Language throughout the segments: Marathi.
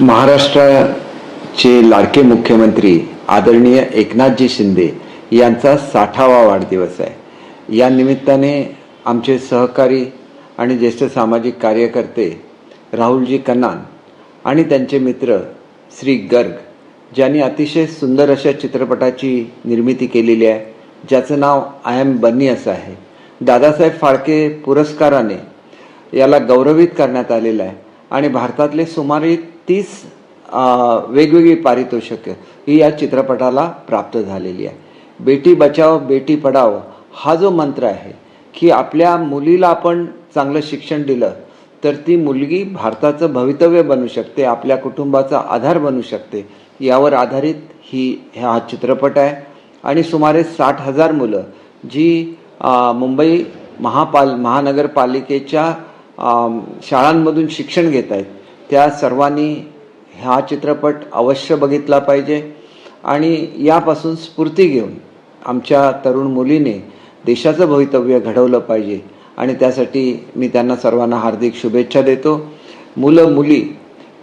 महाराष्ट्राचे लाडके मुख्यमंत्री आदरणीय एकनाथजी शिंदे यांचा साठावा वाढदिवस आहे. या निमित्ताने आमचे सहकारी आणि ज्येष्ठ सामाजिक कार्यकर्ते राहुलजी कन्नान आणि त्यांचे मित्र श्री गर्ग ज्यांनी अतिशय सुंदर अशा चित्रपटाची निर्मिती केलेली आहे ज्याचं नाव आय एम बन्नी असं आहे. दादासाहेब फाळके पुरस्काराने याला गौरवित करण्यात आलेलं आहे आणि भारतातले सुमारे तीस वेगवेगळी पारितोषिकं ही या चित्रपटाला प्राप्त झालेली आहे. बेटी बचाव बेटी पढाव हा जो मंत्र आहे की आपल्या मुलीला आपण चांगलं शिक्षण दिलं तर ती मुलगी भारताचं भवितव्य बनू शकते आपल्या कुटुंबाचा आधार बनू शकते यावर आधारित ही हा चित्रपट आहे. आणि सुमारे साठ हजार मुलं जी मुंबई महापाल महानगरपालिकेच्या शाळांमधून शिक्षण घेत आहेत त्या सर्वांनी हा चित्रपट अवश्य बघितला पाहिजे आणि यापासून स्फूर्ती घेऊन आमच्या तरुण मुलीने देशाचं भवितव्य घडवलं पाहिजे. आणि त्यासाठी मी त्यांना सर्वांना हार्दिक शुभेच्छा देतो. मुलं मुली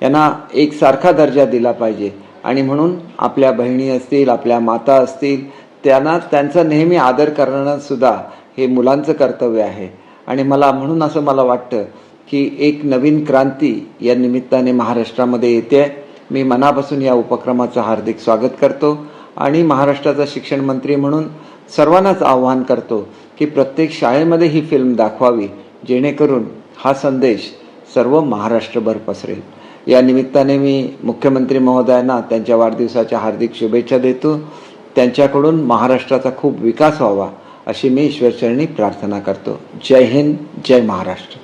यांना एकसारखा दर्जा दिला पाहिजे. आणि म्हणून आपल्या बहिणी असतील आपल्या माता असतील त्यांना त्यांचा नेहमी आदर करणंसुद्धा हे मुलांचं कर्तव्य आहे. आणि मला म्हणून असं मला वाटतं की एक नवीन क्रांती या निमित्ताने महाराष्ट्रामध्ये येते. मी मनापासून या उपक्रमाचं हार्दिक स्वागत करतो आणि महाराष्ट्राचा शिक्षण मंत्री म्हणून सर्वांनाच आव्हान करतो की प्रत्येक शाळेमध्ये ही फिल्म दाखवावी जेणेकरून हा संदेश सर्व महाराष्ट्रभर पसरेल. या निमित्ताने मी मुख्यमंत्री महोदयांना त्यांच्या वाढदिवसाच्या हार्दिक शुभेच्छा देतो. त्यांच्याकडून महाराष्ट्राचा खूप विकास व्हावा अशी मी ईश्वरचरणी प्रार्थना करतो. जय हिंद जय महाराष्ट्र.